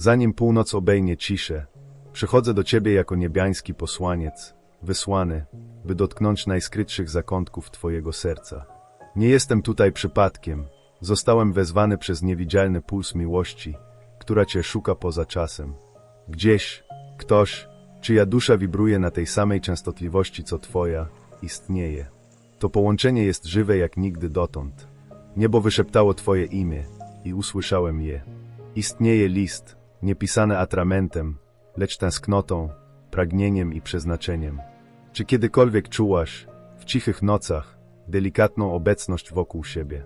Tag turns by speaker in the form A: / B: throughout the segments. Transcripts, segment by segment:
A: Zanim północ obejmie ciszę, przychodzę do Ciebie jako niebiański posłaniec, wysłany, by dotknąć najskrytszych zakątków Twojego serca. Nie jestem tutaj przypadkiem, zostałem wezwany przez niewidzialny puls miłości, która Cię szuka poza czasem. Gdzieś, ktoś, czyja dusza wibruje na tej samej częstotliwości co Twoja, istnieje. To połączenie jest żywe jak nigdy dotąd. Niebo wyszeptało Twoje imię i usłyszałem je. Istnieje list, niepisany atramentem, lecz tęsknotą, pragnieniem i przeznaczeniem. Czy kiedykolwiek czułaś, w cichych nocach, delikatną obecność wokół siebie?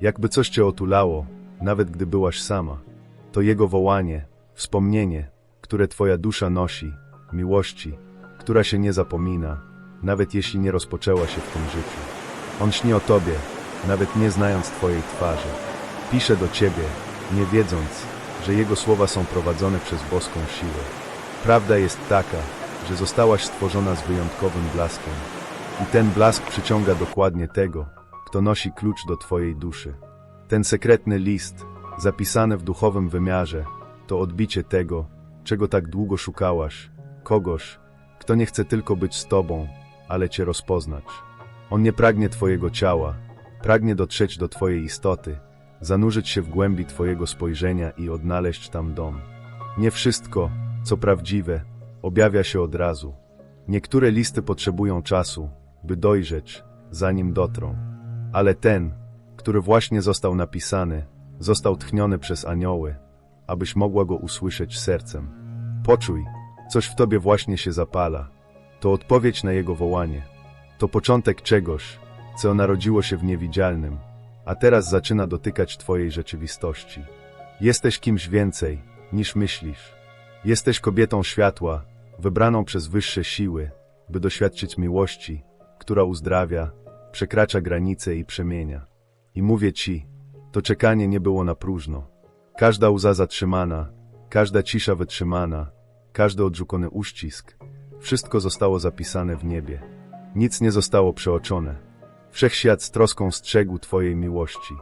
A: Jakby coś cię otulało, nawet gdy byłaś sama. To jego wołanie, wspomnienie, które twoja dusza nosi, miłości, która się nie zapomina, nawet jeśli nie rozpoczęła się w tym życiu. On śni o tobie, nawet nie znając twojej twarzy. Pisze do ciebie, nie wiedząc, że jego słowa są prowadzone przez boską siłę. Prawda jest taka, że zostałaś stworzona z wyjątkowym blaskiem. I ten blask przyciąga dokładnie tego, kto nosi klucz do twojej duszy. Ten sekretny list, zapisany w duchowym wymiarze, to odbicie tego, czego tak długo szukałaś, kogoś, kto nie chce tylko być z tobą, ale cię rozpoznać. On nie pragnie twojego ciała, pragnie dotrzeć do twojej istoty, zanurzyć się w głębi twojego spojrzenia i odnaleźć tam dom. Nie wszystko, co prawdziwe, objawia się od razu. Niektóre listy potrzebują czasu, by dojrzeć, zanim dotrą. Ale ten, który właśnie został napisany, został tchniony przez anioły, abyś mogła go usłyszeć sercem. Poczuj, coś w tobie właśnie się zapala. To odpowiedź na jego wołanie. To początek czegoś, co narodziło się w niewidzialnym, a teraz zaczyna dotykać twojej rzeczywistości. Jesteś kimś więcej, niż myślisz. Jesteś kobietą światła, wybraną przez wyższe siły, by doświadczyć miłości, która uzdrawia, przekracza granice i przemienia. I mówię ci, to czekanie nie było na próżno. Każda łza zatrzymana, każda cisza wytrzymana, każdy odrzucony uścisk, wszystko zostało zapisane w niebie. Nic nie zostało przeoczone. Wszechświat z troską strzegł Twojej miłości.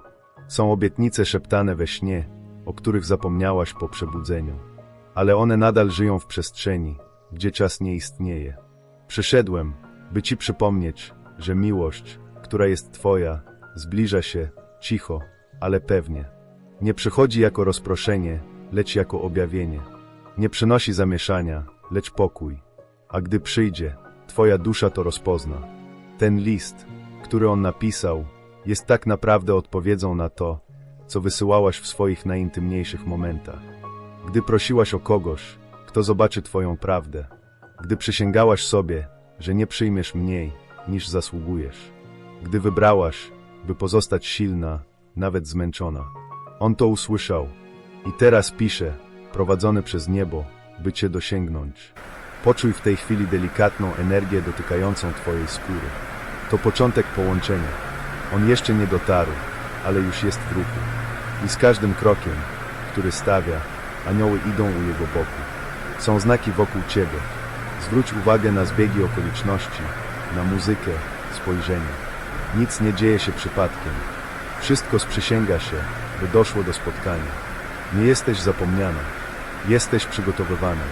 A: Są obietnice szeptane we śnie, o których zapomniałaś po przebudzeniu. Ale one nadal żyją w przestrzeni, gdzie czas nie istnieje. Przyszedłem, by Ci przypomnieć, że miłość, która jest Twoja, zbliża się, cicho, ale pewnie. Nie przychodzi jako rozproszenie, lecz jako objawienie. Nie przynosi zamieszania, lecz pokój. A gdy przyjdzie, Twoja dusza to rozpozna. Ten list, który on napisał, jest tak naprawdę odpowiedzią na to, co wysyłałaś w swoich najintymniejszych momentach. Gdy prosiłaś o kogoś, kto zobaczy Twoją prawdę, gdy przysięgałaś sobie, że nie przyjmiesz mniej, niż zasługujesz, gdy wybrałaś, by pozostać silna, nawet zmęczona. On to usłyszał i teraz pisze, prowadzony przez niebo, by Cię dosięgnąć. Poczuj w tej chwili delikatną energię dotykającą Twojej skóry. To początek połączenia. On jeszcze nie dotarł, ale już jest w ruchu. I z każdym krokiem, który stawia, anioły idą u jego boku. Są znaki wokół Ciebie. Zwróć uwagę na zbiegi okoliczności, na muzykę, spojrzenie. Nic nie dzieje się przypadkiem. Wszystko sprzysięga się, by doszło do spotkania. Nie jesteś zapomniana. Jesteś przygotowywana.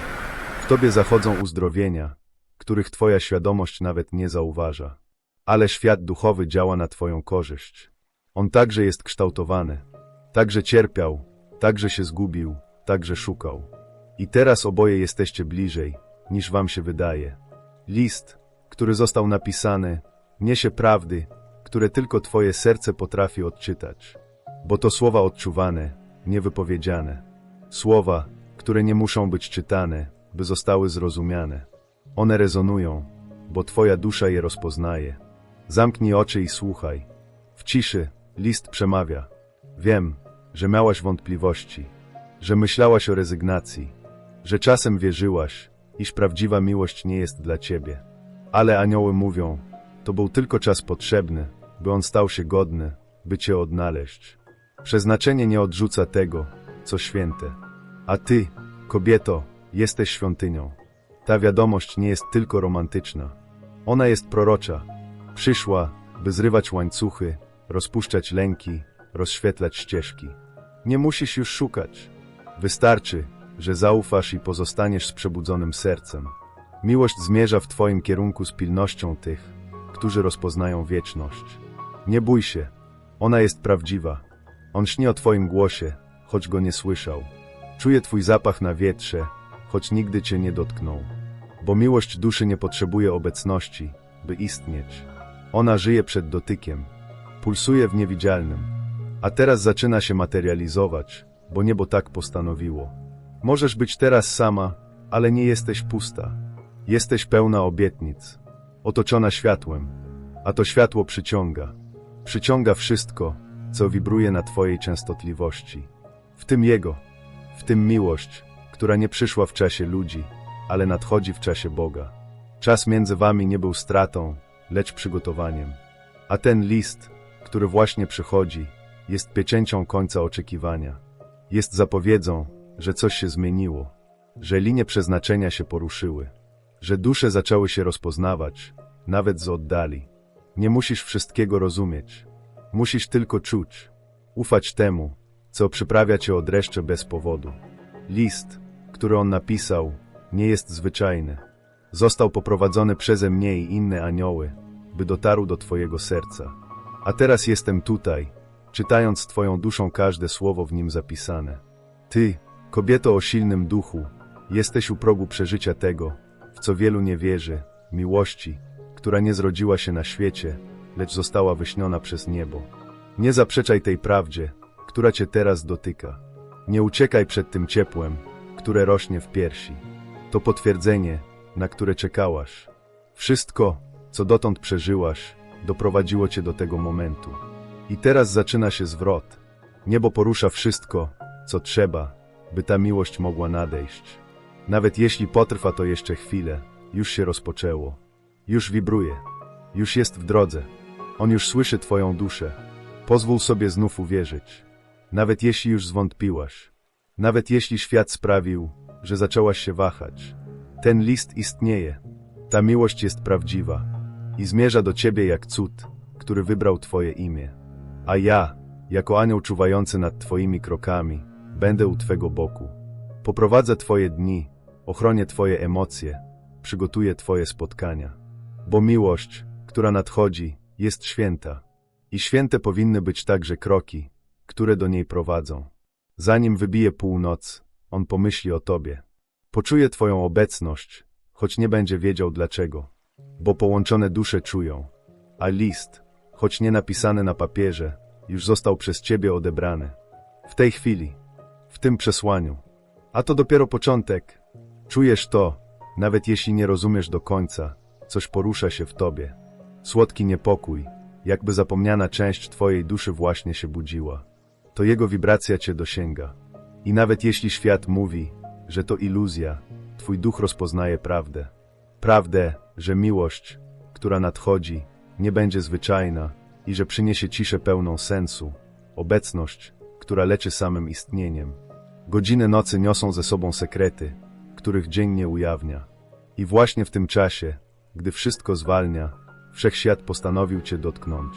A: W Tobie zachodzą uzdrowienia, których Twoja świadomość nawet nie zauważa. Ale świat duchowy działa na Twoją korzyść. On także jest kształtowany. Także cierpiał, także się zgubił, także szukał. I teraz oboje jesteście bliżej, niż Wam się wydaje. List, który został napisany, niesie prawdy, które tylko Twoje serce potrafi odczytać. Bo to słowa odczuwane, niewypowiedziane. Słowa, które nie muszą być czytane, by zostały zrozumiane. One rezonują, bo Twoja dusza je rozpoznaje. Zamknij oczy i słuchaj. W ciszy list przemawia. Wiem, że miałaś wątpliwości, że myślałaś o rezygnacji, że czasem wierzyłaś, iż prawdziwa miłość nie jest dla Ciebie. Ale anioły mówią, to był tylko czas potrzebny, by on stał się godny, by Cię odnaleźć. Przeznaczenie nie odrzuca tego, co święte. A Ty, kobieto, jesteś świątynią. Ta wiadomość nie jest tylko romantyczna. Ona jest prorocza. Przyszła, by zrywać łańcuchy, rozpuszczać lęki, rozświetlać ścieżki. Nie musisz już szukać. Wystarczy, że zaufasz i pozostaniesz z przebudzonym sercem. Miłość zmierza w Twoim kierunku z pilnością tych, którzy rozpoznają wieczność. Nie bój się, ona jest prawdziwa. On śni o Twoim głosie, choć go nie słyszał. Czuje Twój zapach na wietrze, choć nigdy Cię nie dotknął. Bo miłość duszy nie potrzebuje obecności, by istnieć. Ona żyje przed dotykiem, pulsuje w niewidzialnym, a teraz zaczyna się materializować, bo niebo tak postanowiło. Możesz być teraz sama, ale nie jesteś pusta. Jesteś pełna obietnic, otoczona światłem, a to światło przyciąga. Przyciąga wszystko, co wibruje na Twojej częstotliwości. W tym Jego, w tym miłość, która nie przyszła w czasie ludzi, ale nadchodzi w czasie Boga. Czas między Wami nie był stratą, lecz przygotowaniem. A ten list, który właśnie przychodzi, jest pieczęcią końca oczekiwania. Jest zapowiedzą, że coś się zmieniło, że linie przeznaczenia się poruszyły, że dusze zaczęły się rozpoznawać, nawet z oddali. Nie musisz wszystkiego rozumieć. Musisz tylko czuć, ufać temu, co przyprawia cię od dreszcze bez powodu. List, który on napisał, nie jest zwyczajny. Został poprowadzony przeze mnie i inne anioły, by dotarł do twojego serca. A teraz jestem tutaj, czytając twoją duszą każde słowo w nim zapisane. Ty, kobieto o silnym duchu, jesteś u progu przeżycia tego, w co wielu nie wierzy, miłości, która nie zrodziła się na świecie, lecz została wyśniona przez niebo. Nie zaprzeczaj tej prawdzie, która cię teraz dotyka. Nie uciekaj przed tym ciepłem, które rośnie w piersi. To potwierdzenie, na które czekałaś. Wszystko, co dotąd przeżyłaś, doprowadziło cię do tego momentu. I teraz zaczyna się zwrot. Niebo porusza wszystko, co trzeba, by ta miłość mogła nadejść. Nawet jeśli potrwa to jeszcze chwilę, już się rozpoczęło. Już wibruje. Już jest w drodze. On już słyszy Twoją duszę. Pozwól sobie znów uwierzyć. Nawet jeśli już zwątpiłaś. Nawet jeśli świat sprawił, że zaczęłaś się wahać. Ten list istnieje. Ta miłość jest prawdziwa. I zmierza do Ciebie jak cud, który wybrał Twoje imię. A ja, jako anioł czuwający nad Twoimi krokami, będę u Twego boku. Poprowadzę Twoje dni, ochronię Twoje emocje, przygotuję Twoje spotkania. Bo miłość, która nadchodzi, jest święta. I święte powinny być także kroki, które do niej prowadzą. Zanim wybije północ, on pomyśli o Tobie. Poczuje Twoją obecność, choć nie będzie wiedział dlaczego. Bo połączone dusze czują. A list, choć nie napisany na papierze, już został przez Ciebie odebrany. W tej chwili, w tym przesłaniu. A to dopiero początek. Czujesz to, nawet jeśli nie rozumiesz do końca, coś porusza się w Tobie. Słodki niepokój, jakby zapomniana część Twojej duszy właśnie się budziła. To jego wibracja Cię dosięga. I nawet jeśli świat mówi, że to iluzja, Twój duch rozpoznaje prawdę. Prawdę, że miłość, która nadchodzi, nie będzie zwyczajna i że przyniesie ciszę pełną sensu, obecność, która leczy samym istnieniem. Godziny nocy niosą ze sobą sekrety, których dzień nie ujawnia. I właśnie w tym czasie, gdy wszystko zwalnia, wszechświat postanowił Cię dotknąć.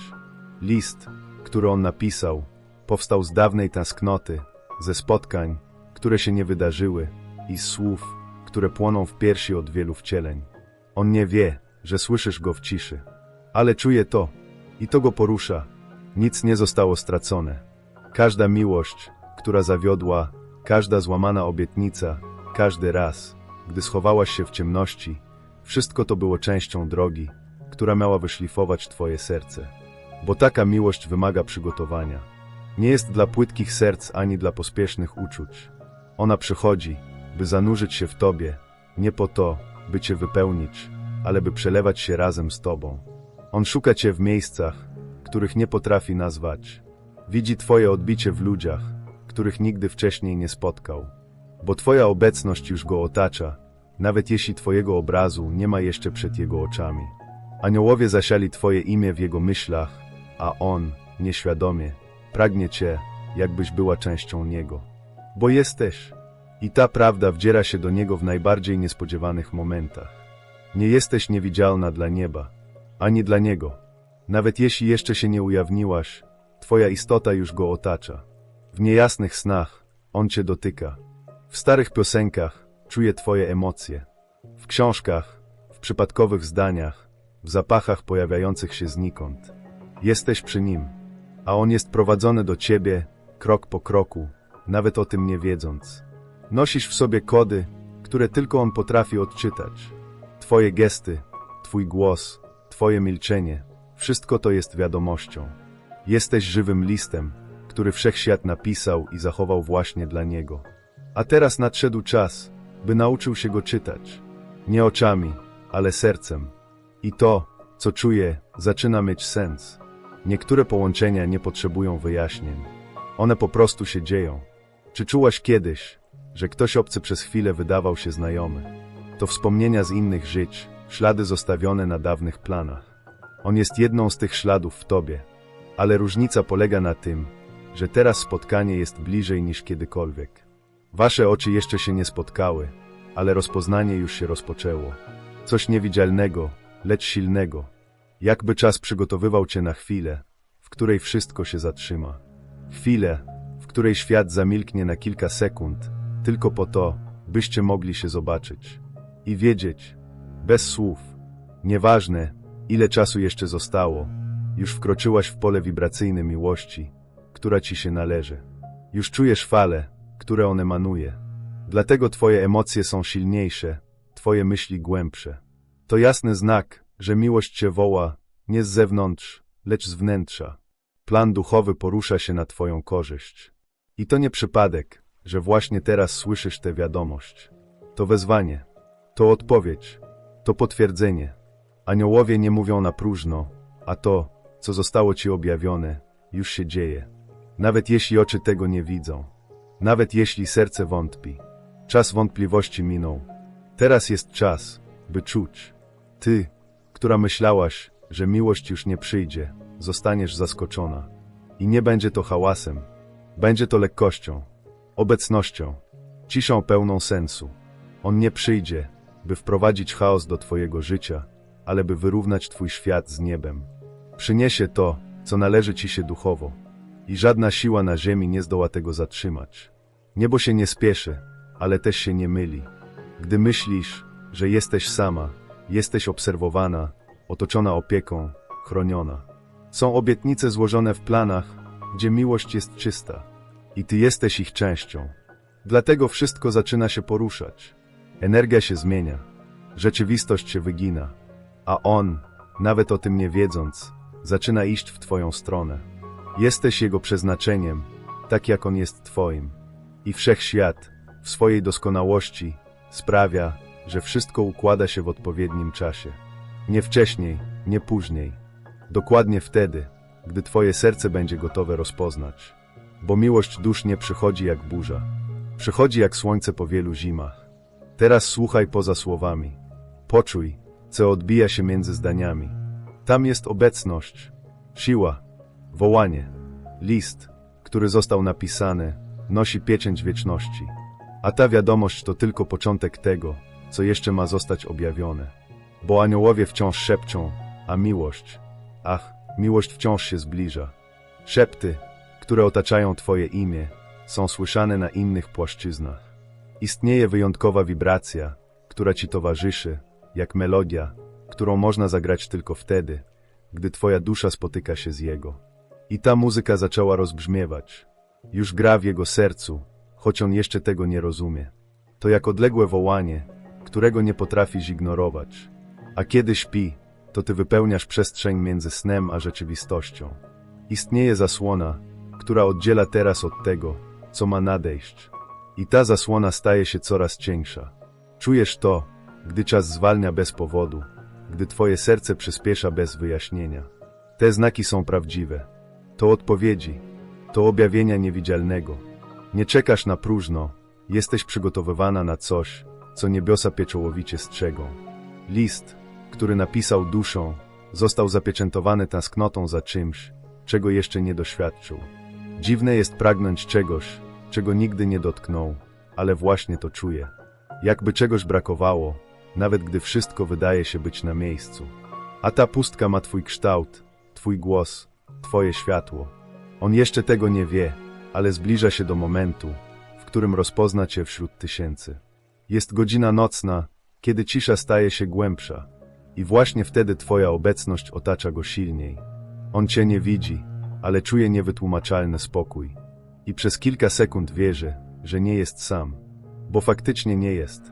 A: List, który on napisał, powstał z dawnej tęsknoty, ze spotkań, które się nie wydarzyły i z słów, które płoną w piersi od wielu wcieleń. On nie wie, że słyszysz go w ciszy, ale czuje to i to go porusza. Nic nie zostało stracone. Każda miłość, która zawiodła, każda złamana obietnica, każdy raz, gdy schowałaś się w ciemności, wszystko to było częścią drogi, która miała wyszlifować Twoje serce. Bo taka miłość wymaga przygotowania. Nie jest dla płytkich serc ani dla pospiesznych uczuć. Ona przychodzi, by zanurzyć się w Tobie, nie po to, by Cię wypełnić, ale by przelewać się razem z Tobą. On szuka Cię w miejscach, których nie potrafi nazwać. Widzi Twoje odbicie w ludziach, których nigdy wcześniej nie spotkał. Bo Twoja obecność już go otacza, nawet jeśli Twojego obrazu nie ma jeszcze przed Jego oczami. Aniołowie zasiali Twoje imię w Jego myślach, a On, nieświadomie, pragnie Cię, jakbyś była częścią Niego. Bo jesteś. I ta prawda wdziera się do Niego w najbardziej niespodziewanych momentach. Nie jesteś niewidzialna dla nieba, ani dla Niego. Nawet jeśli jeszcze się nie ujawniłaś, Twoja istota już Go otacza. W niejasnych snach On Cię dotyka. W starych piosenkach czuję Twoje emocje. W książkach, w przypadkowych zdaniach, w zapachach pojawiających się znikąd. Jesteś przy nim, a on jest prowadzony do Ciebie krok po kroku, nawet o tym nie wiedząc. Nosisz w sobie kody, które tylko on potrafi odczytać. Twoje gesty, Twój głos, Twoje milczenie, wszystko to jest wiadomością. Jesteś żywym listem, który wszechświat napisał i zachował właśnie dla niego. A teraz nadszedł czas, by nauczył się go czytać. Nie oczami, ale sercem. I to, co czuje, zaczyna mieć sens. Niektóre połączenia nie potrzebują wyjaśnień. One po prostu się dzieją. Czy czułaś kiedyś, że ktoś obcy przez chwilę wydawał się znajomy? To wspomnienia z innych żyć, ślady zostawione na dawnych planach. On jest jedną z tych śladów w tobie, ale różnica polega na tym, że teraz spotkanie jest bliżej niż kiedykolwiek. Wasze oczy jeszcze się nie spotkały, ale rozpoznanie już się rozpoczęło. Coś niewidzialnego, lecz silnego. Jakby czas przygotowywał cię na chwilę, w której wszystko się zatrzyma. Chwilę, w której świat zamilknie na kilka sekund, tylko po to, byście mogli się zobaczyć. I wiedzieć, bez słów, nieważne, ile czasu jeszcze zostało, już wkroczyłaś w pole wibracyjne miłości, która ci się należy. Już czujesz fale, które on emanuje. Dlatego twoje emocje są silniejsze, twoje myśli głębsze. To jasny znak, że miłość cię woła, nie z zewnątrz, lecz z wnętrza. Plan duchowy porusza się na twoją korzyść. I to nie przypadek, że właśnie teraz słyszysz tę wiadomość. To wezwanie, to odpowiedź, to potwierdzenie. Aniołowie nie mówią na próżno, a to, co zostało ci objawione, już się dzieje. Nawet jeśli oczy tego nie widzą. Nawet jeśli serce wątpi. Czas wątpliwości minął. Teraz jest czas, by czuć. Ty, która myślałaś, że miłość już nie przyjdzie, zostaniesz zaskoczona. I nie będzie to hałasem. Będzie to lekkością, obecnością, ciszą pełną sensu. On nie przyjdzie, by wprowadzić chaos do Twojego życia, ale by wyrównać Twój świat z niebem. Przyniesie to, co należy Ci się duchowo. I żadna siła na ziemi nie zdoła tego zatrzymać. Niebo się nie spieszy, ale też się nie myli. Gdy myślisz, że jesteś sama, jesteś obserwowana, otoczona opieką, chroniona. Są obietnice złożone w planach, gdzie miłość jest czysta. I ty jesteś ich częścią. Dlatego wszystko zaczyna się poruszać. Energia się zmienia. Rzeczywistość się wygina. A on, nawet o tym nie wiedząc, zaczyna iść w twoją stronę. Jesteś jego przeznaczeniem, tak jak on jest twoim. I wszechświat, w swojej doskonałości, sprawia, że wszystko układa się w odpowiednim czasie. Nie wcześniej, nie później. Dokładnie wtedy, gdy twoje serce będzie gotowe rozpoznać. Bo miłość dusz nie przychodzi jak burza. Przychodzi jak słońce po wielu zimach. Teraz słuchaj poza słowami. Poczuj, co odbija się między zdaniami. Tam jest obecność, siła, wołanie, list, który został napisany, nosi pieczęć wieczności. A ta wiadomość to tylko początek tego, co jeszcze ma zostać objawione. Bo aniołowie wciąż szepczą, a miłość, ach, miłość wciąż się zbliża. Szepty, które otaczają Twoje imię, są słyszane na innych płaszczyznach. Istnieje wyjątkowa wibracja, która Ci towarzyszy, jak melodia, którą można zagrać tylko wtedy, gdy Twoja dusza spotyka się z Jego. I ta muzyka zaczęła rozbrzmiewać. Już gra w Jego sercu, choć On jeszcze tego nie rozumie. To jak odległe wołanie, którego nie potrafisz ignorować. A kiedy śpi, to Ty wypełniasz przestrzeń między snem a rzeczywistością. Istnieje zasłona, która oddziela teraz od tego, co ma nadejść. I ta zasłona staje się coraz cieńsza. Czujesz to, gdy czas zwalnia bez powodu, gdy Twoje serce przyspiesza bez wyjaśnienia. Te znaki są prawdziwe. To odpowiedzi, to objawienia niewidzialnego. Nie czekasz na próżno, jesteś przygotowywana na coś, co niebiosa pieczołowicie strzegą. List, który napisał duszą, został zapieczętowany tęsknotą za czymś, czego jeszcze nie doświadczył. Dziwne jest pragnąć czegoś, czego nigdy nie dotknął, ale właśnie to czuje. Jakby czegoś brakowało, nawet gdy wszystko wydaje się być na miejscu. A ta pustka ma Twój kształt, Twój głos, Twoje światło. On jeszcze tego nie wie, ale zbliża się do momentu, w którym rozpozna cię wśród tysięcy. Jest godzina nocna, kiedy cisza staje się głębsza i właśnie wtedy twoja obecność otacza go silniej. On cię nie widzi, ale czuje niewytłumaczalny spokój. I przez kilka sekund wierzy, że nie jest sam, bo faktycznie nie jest.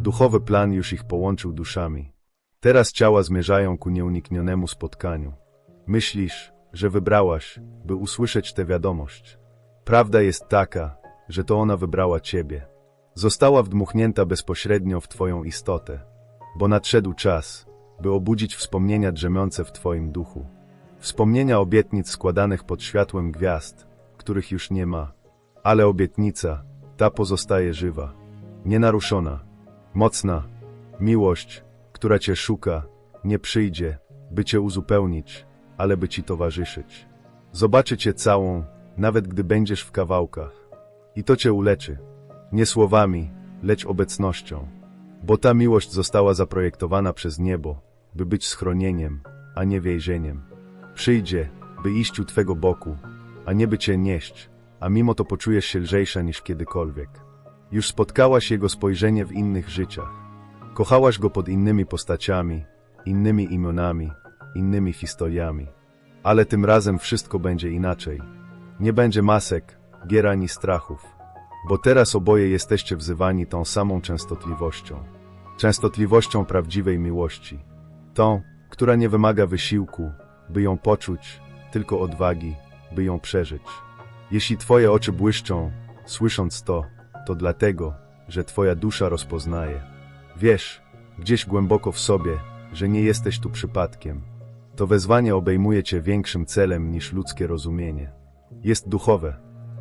A: Duchowy plan już ich połączył duszami. Teraz ciała zmierzają ku nieuniknionemu spotkaniu. Myślisz, że wybrałaś, by usłyszeć tę wiadomość. Prawda jest taka, że to ona wybrała ciebie. Została wdmuchnięta bezpośrednio w twoją istotę, bo nadszedł czas, by obudzić wspomnienia drzemiące w twoim duchu. Wspomnienia obietnic składanych pod światłem gwiazd, których już nie ma. Ale obietnica, ta pozostaje żywa, nienaruszona, mocna. Miłość, która cię szuka, nie przyjdzie, by cię uzupełnić, ale by ci towarzyszyć. Zobaczy cię całą, nawet gdy będziesz w kawałkach. I to cię uleczy. Nie słowami, lecz obecnością. Bo ta miłość została zaprojektowana przez niebo, by być schronieniem, a nie więzieniem. Przyjdzie, by iść u twego boku, a nie by cię nieść, a mimo to poczujesz się lżejsza niż kiedykolwiek. Już spotkałaś jego spojrzenie w innych życiach. Kochałaś go pod innymi postaciami, innymi imionami, innymi historiami. Ale tym razem wszystko będzie inaczej. Nie będzie masek, gier ani strachów. Bo teraz oboje jesteście wzywani tą samą częstotliwością. Częstotliwością prawdziwej miłości. Tą, która nie wymaga wysiłku, by ją poczuć, tylko odwagi, by ją przeżyć. Jeśli twoje oczy błyszczą, słysząc to, to dlatego, że twoja dusza rozpoznaje. Wiesz, gdzieś głęboko w sobie, że nie jesteś tu przypadkiem. To wezwanie obejmuje cię większym celem niż ludzkie rozumienie. Jest duchowe,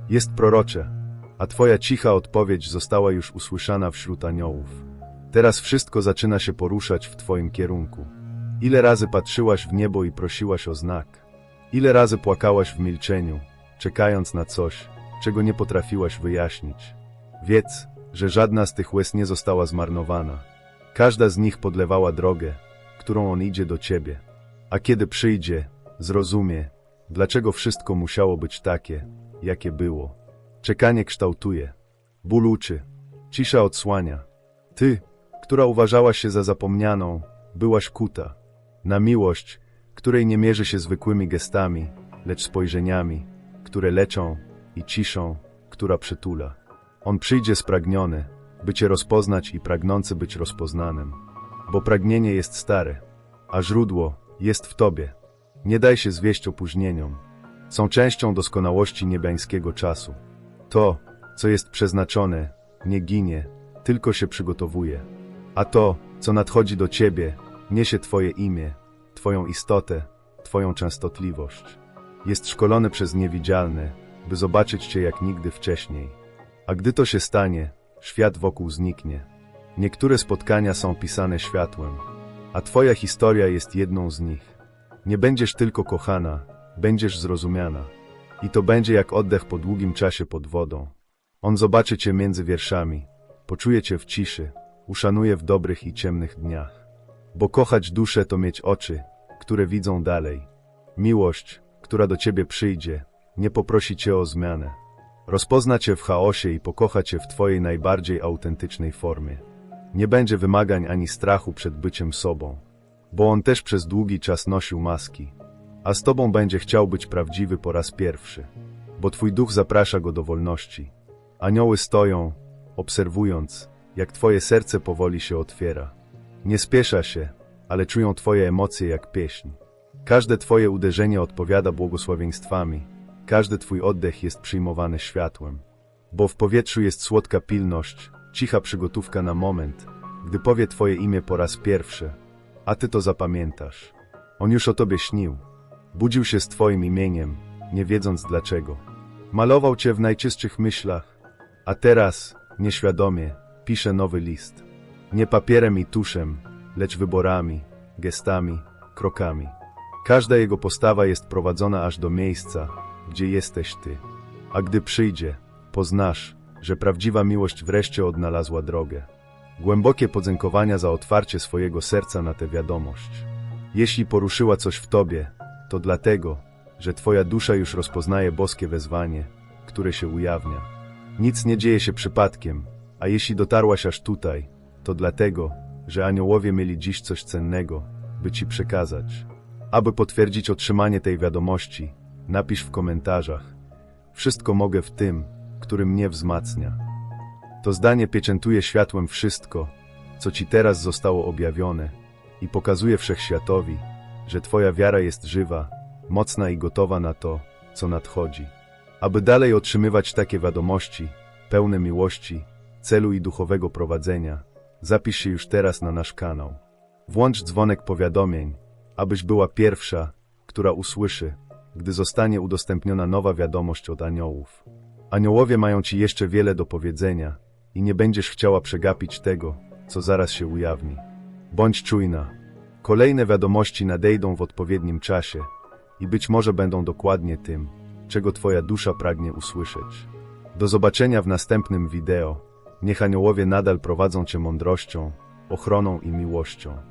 A: jest prorocze, a twoja cicha odpowiedź została już usłyszana wśród aniołów. Teraz wszystko zaczyna się poruszać w twoim kierunku. Ile razy patrzyłaś w niebo i prosiłaś o znak? Ile razy płakałaś w milczeniu, czekając na coś, czego nie potrafiłaś wyjaśnić? Wiedz, że żadna z tych łez nie została zmarnowana. Każda z nich podlewała drogę, którą on idzie do ciebie. A kiedy przyjdzie, zrozumie, dlaczego wszystko musiało być takie, jakie było. Czekanie kształtuje, ból uczy, cisza odsłania. Ty, która uważałaś się za zapomnianą, byłaś kuta. Na miłość, której nie mierzy się zwykłymi gestami, lecz spojrzeniami, które leczą i ciszą, która przytula. On przyjdzie spragniony, by cię rozpoznać i pragnący być rozpoznanym. Bo pragnienie jest stare, a źródło jest w tobie. Nie daj się zwieść opóźnieniom. Są częścią doskonałości niebiańskiego czasu. To, co jest przeznaczone, nie ginie, tylko się przygotowuje. A to, co nadchodzi do ciebie, niesie twoje imię, twoją istotę, twoją częstotliwość. Jest szkolony przez niewidzialne, by zobaczyć cię jak nigdy wcześniej. A gdy to się stanie, świat wokół zniknie. Niektóre spotkania są pisane światłem, a twoja historia jest jedną z nich. Nie będziesz tylko kochana, będziesz zrozumiana. I to będzie jak oddech po długim czasie pod wodą. On zobaczy cię między wierszami, poczuje cię w ciszy, uszanuje w dobrych i ciemnych dniach. Bo kochać duszę to mieć oczy, które widzą dalej. Miłość, która do ciebie przyjdzie, nie poprosi cię o zmianę. Rozpozna cię w chaosie i pokocha cię w twojej najbardziej autentycznej formie. Nie będzie wymagań ani strachu przed byciem sobą, bo on też przez długi czas nosił maski, a z tobą będzie chciał być prawdziwy po raz pierwszy, bo twój duch zaprasza go do wolności. Anioły stoją, obserwując, jak twoje serce powoli się otwiera. Nie spiesza się, ale czują twoje emocje jak pieśń. Każde twoje uderzenie odpowiada błogosławieństwami, każdy twój oddech jest przyjmowany światłem. Bo w powietrzu jest słodka pilność, cicha przygotówka na moment, gdy powie twoje imię po raz pierwszy, a ty to zapamiętasz. On już o tobie śnił. Budził się z twoim imieniem, nie wiedząc dlaczego. Malował cię w najczystszych myślach, a teraz, nieświadomie, pisze nowy list. Nie papierem i tuszem, lecz wyborami, gestami, krokami. Każda jego postawa jest prowadzona aż do miejsca, gdzie jesteś ty. A gdy przyjdzie, poznasz, że prawdziwa miłość wreszcie odnalazła drogę. Głębokie podziękowania za otwarcie swojego serca na tę wiadomość. Jeśli poruszyła coś w tobie, to dlatego, że twoja dusza już rozpoznaje boskie wezwanie, które się ujawnia. Nic nie dzieje się przypadkiem, a jeśli dotarłaś aż tutaj, to dlatego, że aniołowie mieli dziś coś cennego, by ci przekazać. Aby potwierdzić otrzymanie tej wiadomości, napisz w komentarzach. Wszystko mogę w tym, który mnie wzmacnia. To zdanie pieczętuje światłem wszystko, co ci teraz zostało objawione i pokazuje wszechświatowi, że twoja wiara jest żywa, mocna i gotowa na to, co nadchodzi. Aby dalej otrzymywać takie wiadomości, pełne miłości, celu i duchowego prowadzenia, zapisz się już teraz na nasz kanał. Włącz dzwonek powiadomień, abyś była pierwsza, która usłyszy, gdy zostanie udostępniona nowa wiadomość od aniołów. Aniołowie mają ci jeszcze wiele do powiedzenia i nie będziesz chciała przegapić tego, co zaraz się ujawni. Bądź czujna. Kolejne wiadomości nadejdą w odpowiednim czasie i być może będą dokładnie tym, czego Twoja dusza pragnie usłyszeć. Do zobaczenia w następnym wideo. Niech aniołowie nadal prowadzą Cię mądrością, ochroną i miłością.